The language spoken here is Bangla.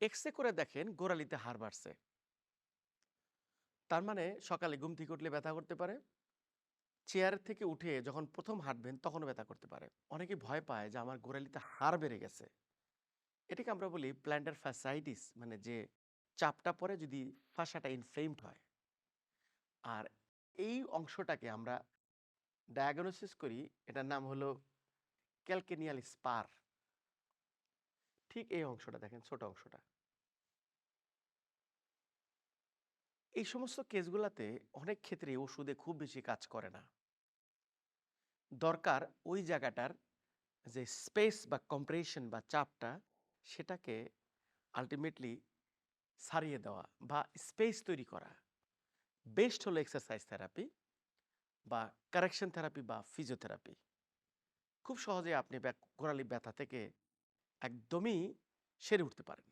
এক্স-রে করে দেখেন গোড়ালিতে হাড় বাড়ছে। তার মানে সকালে ঘুম থেকে উঠলে ব্যথা করতে পারে। চেয়ার থেকে উঠে যখন প্রথম হাঁটবেন তখনও ব্যথা করতে পারে। অনেকে ভয় পায় যে আমার গোড়ালিতে হাড় বেড়ে গেছে। এটাকে আমরা বলি প্ল্যান্টার ফ্যাসাইটিস মানে যে চাপটা পড়ে যদি ফাসাটা ইনফ্লেমড হয়। আর এই অংশটাকে আমরা ডায়াগনোসিস করি, এটার নাম হলো ক্যালকেনিয়াল স্পার। ঠিক এই অংশটা দেখেন, ছোট অংশটা। এই সমস্ত কেসগুলাতে অনেক ক্ষেত্রে ওষুধে খুব বেশি কাজ করে না। দরকার ওই জায়গাটার যে স্পেস বা কম্প্রেশন বা চাপটা সেটাকে আলটিমেটলি সারিয়ে দেওয়া বা স্পেস তৈরি করা। বেস্ট হলো এক্সারসাইজ থেরাপি বা কারেকশন থেরাপি বা ফিজিওথেরাপি। খুব সহজে আপনি গোড়ালি ব্যথা থেকে একদমই সেরে উঠতে পারেন।